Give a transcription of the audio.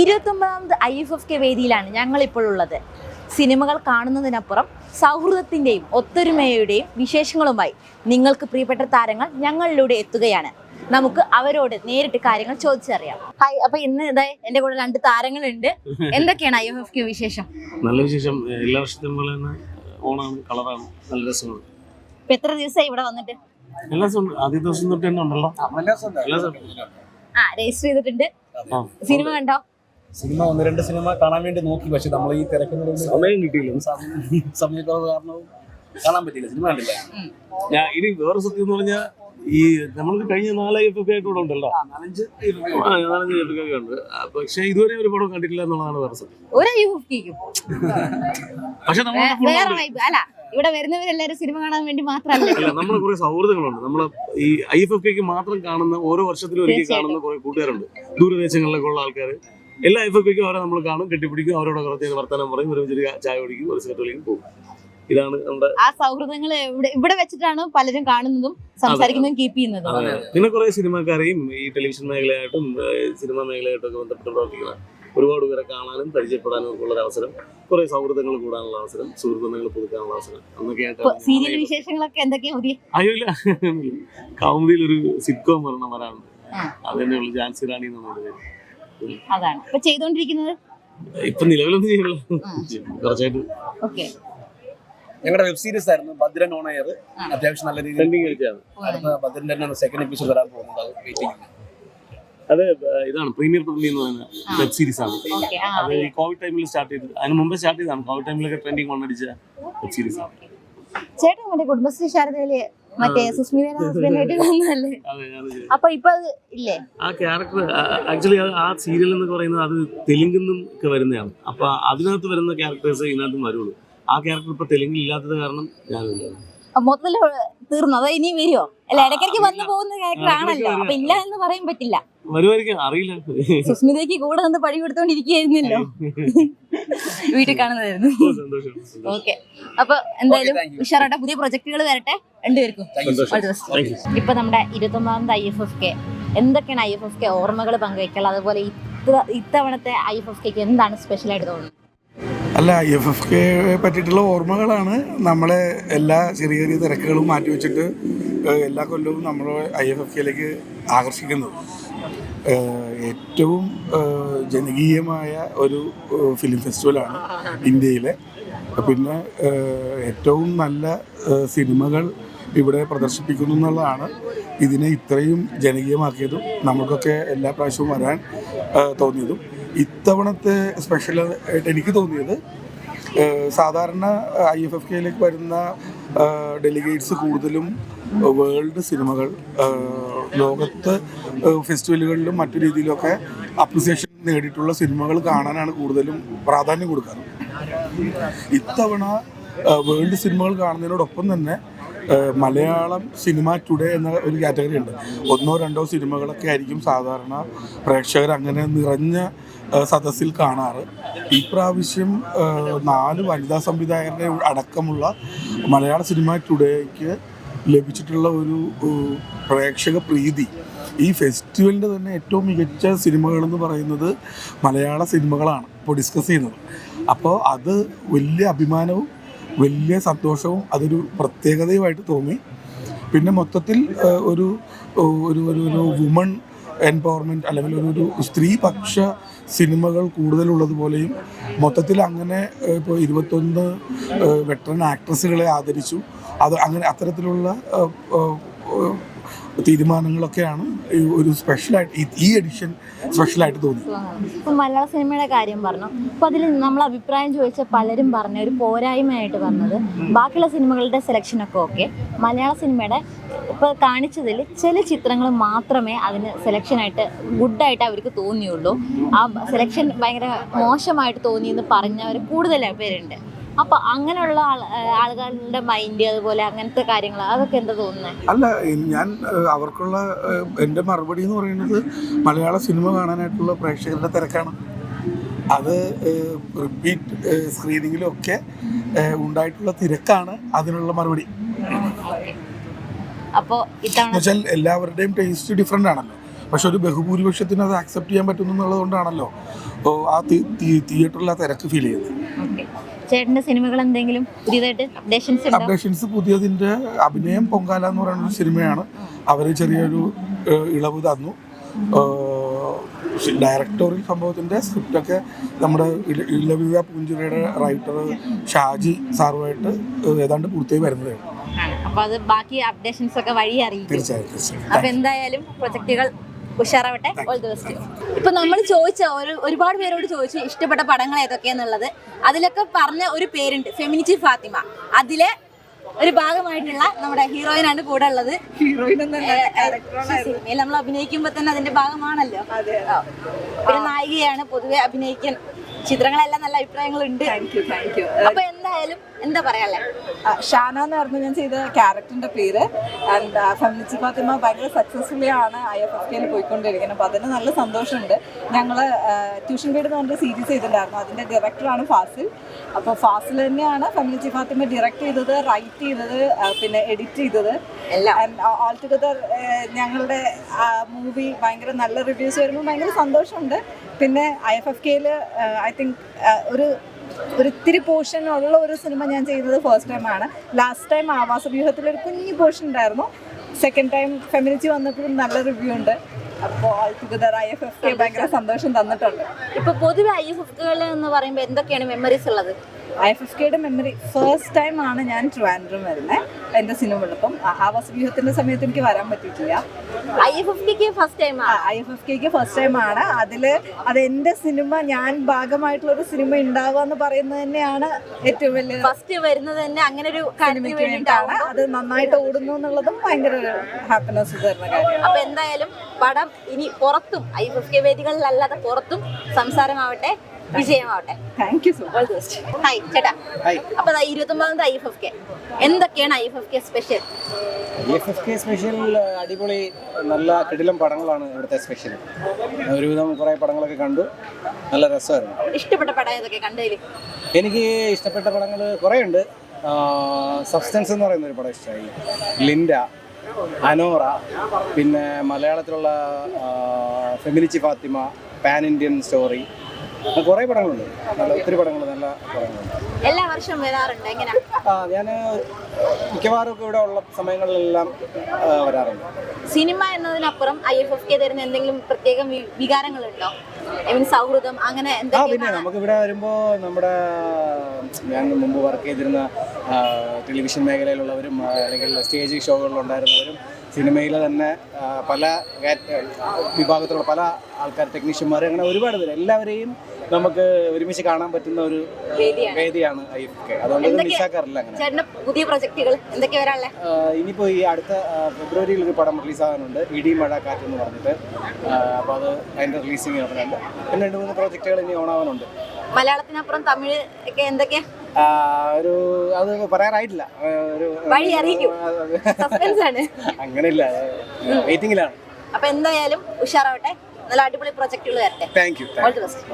ഇരുപത്തൊമ്പതാമത് I F F K വേദിയിലാണ് ഞങ്ങളിപ്പോൾ ഉള്ളത് സിനിമകൾ കാണുന്നതിനപ്പുറം സൗഹൃദത്തിന്റെയും ഒത്തൊരുമയുടെയും വിശേഷങ്ങളുമായി നിങ്ങൾക്ക് പ്രിയപ്പെട്ട താരങ്ങൾ ഞങ്ങളിലൂടെ എത്തുകയാണ്. നമുക്ക് അവരോട് നേരിട്ട് കാര്യങ്ങൾ ചോദിച്ചറിയാം. ഹായ് അപ്പൊ ഇന്ന് ഇതേ എന്റെ കൂടെ രണ്ട് താരങ്ങളുണ്ട്. എന്തൊക്കെയാണ് ഐ എഫ് എഫ് കെ വിശേഷം? നല്ല വിശേഷം. എല്ലാ വർഷത്തെയും പോലെ തന്നെ ഓണാണ് കളറാണ്. നല്ല രസമാണ്. ഇപ്പൊ എത്ര ദിവസമായി ഇവിടെ വന്നിട്ട്? എല്ലാ ദിവസവും. ആദ്യ ദിവസം തൊട്ട് തന്നെ ഉണ്ടല്ലോ. ആ രജിസ്റ്റർ ചെയ്തിട്ടുണ്ട്. സിനിമ കണ്ടോ? സിനിമ ഒന്ന് രണ്ട് സിനിമ കാണാൻ വേണ്ടി നോക്കി പക്ഷെ നമ്മൾ ഈ തിരക്കുന്ന സമയം കിട്ടിയില്ല. സമയക്കുറവ് കാരണവും കാണാൻ പറ്റില്ല സിനിമ കണ്ടില്ല. ഞാൻ ഇനി വേറെ സത്യം എന്ന് പറഞ്ഞാൽ ഈ നമ്മൾക്ക് കഴിഞ്ഞ നാല് എഫ് ഒക്കെ ആയിട്ട് ഇവിടെ ഉണ്ടല്ലോ. നാലഞ്ച് ആ, നാലഞ്ച് എഫ് ഒക്കെ ഉണ്ട്. പക്ഷെ ഇതുവരെ ഒരു പടം കണ്ടിട്ടില്ല എന്നുള്ളതാണ് വേറെ സത്യം. പക്ഷെ നമ്മൾ ഇവിടെ വരുന്നവരെല്ലാരും സിനിമ കാണാൻ വേണ്ടി മാത്രമല്ല. അല്ല നമ്മളെ കുറെ സൗഹൃദങ്ങളുണ്ട്. നമ്മളെ ഈ ഐ എഫ് എഫ് കെക്ക് മാത്രം കാണുന്ന ഓരോ വർഷത്തിലും ഒരിക്കൽ കാണുന്ന കുറെ കൂട്ടുകാരുണ്ട്. ദൂരദേശങ്ങളിലൊക്കെ ഉള്ള ആൾക്കാർ എല്ലാ എഫ് എഫ് അവരെ നമ്മൾ കാണും കെട്ടിപ്പിടിക്കും അവരോട് കുറച്ച് വർത്തമാനം പറയും ഒരു ചെറിയ ചായ കുടിക്കും ഒരു സിഗരറ്റ് വലിക്കും പോകും. ഇതാണ് നമ്മുടെ ആ സൗഹൃദങ്ങൾ ഇവിടെ വെച്ചിട്ടാണ് പലരും കാണുന്നതും സംസാരിക്കുന്നതും കീപ്പ് ചെയ്യുന്നതും. പിന്നെ കുറെ സിനിമാക്കാരെയും ഈ ടെലിവിഷൻ മേഖലയായിട്ടും സിനിമാ മേഖലയായിട്ടും ഒക്കെ ബന്ധപ്പെട്ട് പ്രവർത്തിക്കുന്ന ഒരുപാട് പേരെ കാണാനും പരിചയപ്പെടാനും ഒക്കെ ഉള്ള അവസരം. കുറെ സൗഹൃദങ്ങൾ കൂടാനുള്ള അവസരം സുഹൃത്തുക്കൾ പുതുക്കാനുള്ള അവസരം അന്നൊക്കെ സീരിയൽ വിശേഷങ്ങളൊക്കെ എന്തൊക്കെയാ പുതിയ? അയ്യോ ഇല്ല കൗമുദിയിൽ ഒരു സിറ്റ്കോം വരണം വരാനുണ്ട്. അത് തന്നെയുള്ളൂ ജാൻസി റാണി എന്നാണ് പേര് അതാണ്. ഇപ്പൊ ചെയ്തോണ്ടിരിക്കുന്നത്? ഇപ്പൊ നിലവിലൊന്നും ചെയ്യണില്ല. കുറച്ചായിട്ട്. ഓക്കെ. ഞങ്ങളുടെ വെബ് സീരീസ് ആയിരുന്നു ഭദ്രൻ ഓൺ എയർ. അത്യാവശ്യം നല്ല രീതിയിൽ ഭദ്രന്റെ തന്നെ സെക്കൻഡ് എപ്പിസോഡ് വരാൻ പോകുന്നത് അത് വെയിറ്റിംഗ് അത് ഇതാണ് പ്രീമിയർ പ്രീമിയർ എന്ന് പറയുന്ന വെബ് സീരീസ് ആണ്. ഓക്കെ അത് ഈ കോവിഡ് ടൈമിൽ സ്റ്റാർട്ട് ചെയ്തത്. അതിന് മുമ്പേ സ്റ്റാർട്ട് ചെയ്താണ് കോവിഡ് ടൈമിലൊക്കെ ട്രെൻഡിങ് വന്നടിച്ച വെബ് സീരീസ് ആണ്. ചേട്ടൻ കുടുംബശ്രീ ശാരദയിൽ മറ്റേ സുസ്മിതയുടെ വന്നല്ലേ അപ്പൊ ഇപ്പൊ അത് ഇല്ലേ? ആ ക്യാരക്ടർ ആക്ച്വലി ആ സീരിയൽ എന്ന് പറയുന്നത് അത് തെലുങ്കിൽ നിന്നും ഒക്കെ വരുന്നതാണ്. അപ്പൊ അതിനകത്ത് വരുന്ന ക്യാരക്ടേഴ്സ് ഇതിനകത്തും വരുള്ളൂ. ആ ക്യാരക്ടർ ഇപ്പൊ തെലുങ്കിൽ ഇല്ലാത്തത് കാരണം ഞാനില്ല. മൊത്തത്തിൽ തീർന്നു. അതോ ഇനി വരുമോ അല്ല ഇടയ്ക്കിടയ്ക്ക് വന്നു പോകുന്ന ക്യാരക്ടർ ആണല്ലോ അപ്പൊ ഇല്ല എന്ന് പറയാൻ പറ്റില്ല. അറിയില്ല. സുസ്മിതയ്ക്ക് കൂടെ നിന്ന് പഴി കൊടുത്തോണ്ടിരിക്കുകയായിരുന്നല്ലോ. വീട്ടിൽ കാണുന്നതായിരുന്നു. ഓ, സന്തോഷം സന്തോഷം. ഓക്കെ. അപ്പൊ എന്തായാലും ഉഷാറായിട്ട് പുതിയ പ്രൊജക്ടുകൾ വരട്ടെ. രണ്ടുപേർക്കും. ഇപ്പൊ നമ്മുടെ ഇരുപത്തൊമ്പതാമത് ഐ എഫ് എഫ് കെ. എന്തൊക്കെയാണ് ഐ എഫ് എഫ് കെ ഓർമ്മകൾ പങ്കുവയ്ക്കുക അതുപോലെ ഇത്ര ഇത്തവണത്തെ ഐ എഫ് എഫ് കെക്ക് എന്താണ് സ്പെഷ്യലായിട്ട് തോന്നുന്നത്? അല്ല ഐ എഫ് എഫ് കെ പറ്റിയിട്ടുള്ള ഓർമ്മകളാണ്. നമ്മളെ എല്ലാ ചെറിയ ചെറിയ തിരക്കുകളും മാറ്റി വെച്ചിട്ട് എല്ലാ കൊല്ലവും നമ്മൾ ഐ എഫ് എഫ് കെയിലേക്ക് ആകർഷിക്കുന്നത്. ഏറ്റവും ജനകീയമായ ഒരു ഫിലിം ഫെസ്റ്റിവലാണ് ഇന്ത്യയിലെ. പിന്നെ ഏറ്റവും നല്ല സിനിമകൾ ഇവിടെ പ്രദർശിപ്പിക്കുന്നു എന്നുള്ളതാണ്. ഇതിനെ ഇത്രയും ജനകീയമാക്കിയതും നമുക്കൊക്കെ എല്ലാ പ്രാവശ്യവും വരാൻ തോന്നിയതും. ഇത്തവണത്തെ സ്പെഷ്യൽ ആയിട്ട് എനിക്ക് തോന്നിയത് സാധാരണ ഐ എഫ് എഫ് കെയിലേക്ക് വരുന്ന ഡെലിഗേറ്റ്സ് കൂടുതലും വേൾഡ് സിനിമകൾ ലോകത്ത് ഫെസ്റ്റിവലുകളിലും മറ്റു രീതിയിലൊക്കെ അപ്രിസിയേഷൻ നേടിയിട്ടുള്ള സിനിമകൾ കാണാനാണ് കൂടുതലും പ്രാധാന്യം കൊടുക്കാറ്. ഇത്തവണ വേൾഡ് സിനിമകൾ കാണുന്നതിനോടൊപ്പം തന്നെ മലയാളം സിനിമ ടുഡേ എന്ന ഒരു കാറ്റഗറി ഉണ്ട്. ഒന്നോ രണ്ടോ സിനിമകളൊക്കെ ആയിരിക്കും സാധാരണ പ്രേക്ഷകർ അങ്ങനെ നിറഞ്ഞ സദസ്സിൽ കാണാറ്. ഇപ്രാവശ്യം നാല് വനിതാ സംവിധായകരുടെ അടക്കമുള്ള മലയാള സിനിമ ടുഡേക്ക് ലഭിച്ചിട്ടുള്ള ഒരു പ്രേക്ഷക പ്രീതി. ഈ ഫെസ്റ്റിവലിന്റെ തന്നെ ഏറ്റവും മികച്ച സിനിമകളെന്ന് പറയുന്നത് മലയാള സിനിമകളാണ്. ഇപ്പോൾ ഡിസ്കസ് ചെയ്യുന്നത്. അപ്പോൾ അത് വലിയ അഭിമാനവും വലിയ സന്തോഷവും അതൊരു പ്രത്യേകതയുമായിട്ട് തോന്നി. പിന്നെ മൊത്തത്തിൽ ഒരു ഒരു ഒരു വുമൺ എംപവർമെന്റ് അല്ലെങ്കിൽ ഒരു സ്ത്രീപക്ഷ സിനിമകൾ കൂടുതലുള്ളതുപോലെയും മൊത്തത്തിൽ അങ്ങനെ ഇപ്പോൾ ഇരുപത്തൊന്ന് വെറ്ററൻ ആക്ട്രസുകളെ ആദരിച്ചു. അത് അങ്ങനെ അത്തരത്തിലുള്ള തീരുമാനങ്ങളൊക്കെയാണ് ഒരു സ്പെഷ്യലായിട്ട് ഈ- എഡിഷൻ സ്പെഷ്യലായിട്ട് തോന്നി ഇപ്പം മലയാള സിനിമയുടെ കാര്യം പറഞ്ഞു. അപ്പൊ അതിൽ നമ്മൾ അഭിപ്രായം ചോദിച്ച പലരും പറഞ്ഞ ഒരു പോരായ്മയായിട്ട് പറഞ്ഞത് ബാക്കിയുള്ള സിനിമകളുടെ സെലക്ഷനൊക്കെ ഓക്കെ മലയാള സിനിമയുടെ ഇപ്പൊ കാണിച്ചതിൽ ചില ചിത്രങ്ങൾ മാത്രമേ അതിന് സെലക്ഷനായിട്ട് ഗുഡായിട്ട് അവർക്ക് തോന്നിയുള്ളൂ. ആ സെലക്ഷൻ ഭയങ്കര മോശമായിട്ട് തോന്നിയെന്ന് പറഞ്ഞവർ കൂടുതൽ പേരുണ്ട്. അപ്പൊ അങ്ങനെയുള്ള ആളുകളുടെ മൈൻഡ് അതുപോലെ അങ്ങനത്തെ കാര്യങ്ങൾ അതൊക്കെ എന്താ തോന്നുന്നത് അല്ല ഞാൻ അവർക്കുള്ള എന്റെ എന്റെ മറുപടി എന്ന് പറയുന്നത് മലയാള സിനിമ കാണാനായിട്ടുള്ള പ്രേക്ഷകരുടെ തിരക്കാണ്. അത് റിപ്പീറ്റ് സ്ക്രീനിങ്ങിലും ഒക്കെ ഉണ്ടായിട്ടുള്ള തിരക്കാണ് അതിനുള്ള മറുപടി. അപ്പോൾ വെച്ചാൽ എല്ലാവരുടെയും ടേസ്റ്റ് ഡിഫറെന്റ് ആണല്ലോ. പക്ഷെ ഒരു ബഹുഭൂരിപക്ഷത്തിന് അത് ആക്സെപ്റ്റ് ചെയ്യാൻ പറ്റുന്നു എന്നുള്ളതുകൊണ്ടാണല്ലോ ഓ, ആ തിയേറ്ററിൽ ആ തിരക്ക് ഫീൽ ചെയ്യുന്നത്. ചേട്ടന്റെ സിനിമകൾ എന്തെങ്കിലും പുതിയതായിട്ട് അപ്ഡേഷൻസ് അപ്ഡേഷൻസ് പുതിയതിന്റെ അഭിനയം പൊങ്കാല എന്ന് പറയുന്ന ഒരു സിനിമയാണ്. അവർ ചെറിയൊരു ഇളവ് തന്നു. ഡയറക്ടോറിയൽ സംഭവത്തിന്റെ സ്ക്രിപ്റ്റൊക്കെ നമ്മുടെ ഇല- പൂഞ്ചുരയുടെ റൈറ്റർ ഷാജി സാറുമായിട്ട് ഏതാണ്ട് പൂർത്തിയായി വരുന്നതേ ഉള്ളൂ. അപ്പൊ അത് ബാക്കി അപ്ഡേഷൻസ് ഒക്കെ വഴി അറിയിക്കും. തീർച്ചയായും തീർച്ചയായും. അപ്പൊ എന്തായാലും പ്രൊജക്ടുകൾ ഉഷാറാവട്ടെ. ഓൾ ദി ബെസ്റ്റ് ഇപ്പൊ നമ്മൾ ചോദിച്ച ഒരു ഒരുപാട് പേരോട് ചോദിച്ചു ഇഷ്ടപ്പെട്ട പടങ്ങൾ ഏതൊക്കെയാന്നുള്ളത് അതിലൊക്കെ പറഞ്ഞ ഒരു പേരുണ്ട് ഫെമിനിറ്റി ഫാത്തിമ അതിലെ ഒരു ഭാഗമായിട്ടുള്ള നമ്മുടെ ഹീറോയിനാണ് കൂടെ ഉള്ളത്. സിനിമയിൽ നമ്മൾ അഭിനയിക്കുമ്പോ തന്നെ അതിന്റെ ഭാഗമാണല്ലോ. പിന്നെ നായികയാണ് പൊതുവെ അഭിനയിക്കാൻ. ചിത്രങ്ങളെല്ലാം നല്ല അഭിപ്രായങ്ങളുണ്ട്. അപ്പൊ എന്തായാലും എന്താ പറയാല്ലേ? ഷാന എന്ന് പറഞ്ഞു ഞാൻ ചെയ്ത ക്യാരക്ടറിന്റെ പേര് ആൻഡ് ഫെമിനിച്ചി ഫാത്തിമ ഭയങ്കര സക്സസ്ഫുള്ളി ആണ് ഐ എഫ് എഫ് കെയിൽ പോയിക്കൊണ്ടിരിക്കുന്നത്. അപ്പോൾ അതിന് നല്ല സന്തോഷമുണ്ട്. ഞങ്ങൾ ട്യൂഷൻ വീട് എന്ന് പറഞ്ഞ സീരീസ് ചെയ്തിട്ടുണ്ടായിരുന്നു. അതിന്റെ ഡയറക്ടറാണ് ഫാസിൽ. അപ്പോൾ ഫാസിൽ തന്നെയാണ് ഫെമിനിച്ചി ഫാത്തിമ ഡയറക്റ്റ് ചെയ്തത് റൈറ്റ് ചെയ്തത് പിന്നെ എഡിറ്റ് ചെയ്തത്. എല്ലാം. ഓൾ ടുഗദർ ഞങ്ങളുടെ മൂവി ഭയങ്കര നല്ല റിവ്യൂസ് വരുമ്പോൾ ഭയങ്കര സന്തോഷമുണ്ട്. പിന്നെ ഐ എഫ് എഫ് കെയിൽ ഐ തിങ്ക് ഒരു ഒരു ഇത്തിരി പോർഷൻ ഉള്ള ഒരു സിനിമ ഞാൻ ചെയ്തത് ഫസ്റ്റ് ടൈമാണ് ലാസ്റ്റ് ടൈം ആവാസ വ്യൂഹത്തിൽ ഒരു കുഞ്ഞു പോർഷൻ ഉണ്ടായിരുന്നു. സെക്കൻഡ് ടൈം ഫെമിനിറ്റി വന്നപ്പോഴും നല്ല റിവ്യൂ ഉണ്ട്. അപ്പോൾ all together I F F K ഭയങ്കര സന്തോഷം തന്നിട്ടുണ്ട്. ഇപ്പൊ പൊതുവെ ഐ എഫ് എഫ് എന്ന് പറയുമ്പോൾ എന്തൊക്കെയാണ് മെമ്മറീസ് ഉള്ളത്? ഐ എഫ് എഫ് കെയുടെ മെമ്മറി ഫസ്റ്റ് ടൈം ആണ് ഞാൻ ട്രിവാൻഡ്രം വരുന്നത് എന്റെ എന്റെ സിനിമകളിപ്പം ആവാസ വ്യൂഹത്തിന്റെ സമയത്ത് എനിക്ക് വരാൻ പറ്റിയിട്ടില്ല. I F F കെക്ക് first time I F F കെക്ക് first time ആണ്. അതിൽ അത് എന്റെ സിനിമ ഞാൻ ഭാഗമായിട്ടുള്ള ഒരു സിനിമ ഉണ്ടാവുക എന്ന് പറയുന്നത് തന്നെയാണ് ഏറ്റവും വലിയ ഫസ്റ്റ് വരുന്നത് തന്നെ അങ്ങനെ ഒരു വേണ്ടിയിട്ടാണ്. അത് നന്നായിട്ട് ഓടുന്നു എന്നുള്ളതും ഭയങ്കര ഹാപ്പിനെസ് തരുന്ന കാര്യം അപ്പൊ എന്തായാലും പടം ഇനി പുറത്തും ഐ എഫ് എഫ് കെ വേദികളിലല്ലാതെ പുറത്തും സംസാരമാവട്ടെ. വിജയമാവട്ടെ. Thank you so All the best. Hi ചേട്ടാ. അപ്പൊ ഇരുപത്തൊമ്പതാമത്തെ ഐ എഫ് എഫ് കെ എന്തൊക്കെയാണ് I F F K special F F K special അടിപൊളി നല്ല കിടിലം പടങ്ങളാണ് ഇവിടുത്തെ സ്പെഷ്യൽ ഒരുവിധം കുറേ പടങ്ങളൊക്കെ കണ്ടു. നല്ല രസമായിരുന്നു. ഇഷ്ടപ്പെട്ട പടം ഏതൊക്കെ കണ്ടതിൽ എനിക്ക് ഇഷ്ടപ്പെട്ട പടങ്ങൾ കുറേ ഉണ്ട് സബ്സ്റ്റൻസ് എന്ന് പറയുന്ന ഒരു പടം ഇഷ്ടമായി. ലിൻഡ അനോറ പിന്നെ മലയാളത്തിലുള്ള Feminichi Fathima pan Indian story കുറേ പടങ്ങളുണ്ട്. നല്ല ഒത്തിരി പടങ്ങൾ നല്ല പടങ്ങളുണ്ട്. എല്ലാ വർഷവും വരാറുണ്ട് എങ്ങനെ? ആ ഞാൻ മിക്കവാറും ഒക്കെ ഇവിടെ ഉള്ള സമയങ്ങളിലെല്ലാം ആ, വരാറുണ്ട്. സിനിമ എന്നതിനപ്പുറം ഐ എഫ് എഫ് കെ തരുന്ന എന്തെങ്കിലും പ്രത്യേകം വി- വികാരങ്ങളുണ്ടോ? ഐ മീൻ സൗഹൃദം അങ്ങനെ ആ പിന്നെ എന്തൊക്കെയാണ് നമുക്ക് ഇവിടെ വരുമ്പോൾ നമ്മുടെ ഞാൻ മുമ്പ് വർക്ക് ചെയ്തിരുന്ന ആ, ടെലിവിഷൻ മേഖലയിലുള്ളവരും ആ, അല്ലെങ്കിൽ സ്റ്റേജ് ഷോകളിലുണ്ടായിരുന്നവരും സിനിമയിലെ തന്നെ പല വിഭാഗത്തിലുള്ള പല ആൾക്കാർ ടെക്നീഷ്യന്മാർ അങ്ങനെ ഒരുപാട് പേര്. എല്ലാവരെയും നമുക്ക് ഒരുമിച്ച് കാണാൻ പറ്റുന്ന ഒരു വേദിയാണ്. I F K. അതുകൊണ്ട് മിസ്സാക്കാറില്ല അങ്ങനെ. പുതിയ പ്രൊജക്ടുകൾ ആ, ഈ അടുത്ത ഫെബ്രുവരിയിൽ ഒരു പടം റിലീസാകാനുണ്ട് ഇടി മഴ കാറ്റ് എന്ന് പറഞ്ഞിട്ട്. അപ്പോൾ അത് അതിന്റെ റിലീസിങ് നടക്കുന്നുണ്ട്. പിന്നെ രണ്ട് മൂന്ന് പ്രോജക്റ്റുകൾ ഇനി ഓണാവാനുണ്ട് മലയാളത്തിനപ്പുറം തമിഴ് ഒക്കെ എന്തൊക്കെയാ? ഒരു അത് പറയാറായിട്ടില്ല. ഒരു വഴി അറിയിക്കും. സസ്പെൻസ് ആണ്. അങ്ങനെയില്ല. വെയിറ്റിംഗിലാണ് അപ്പൊ എന്തായാലും ഉഷാറാവട്ടെ. നല്ല അടിപൊളി പ്രൊജക്ടുകൾ വരട്ടെ. Thank you all the best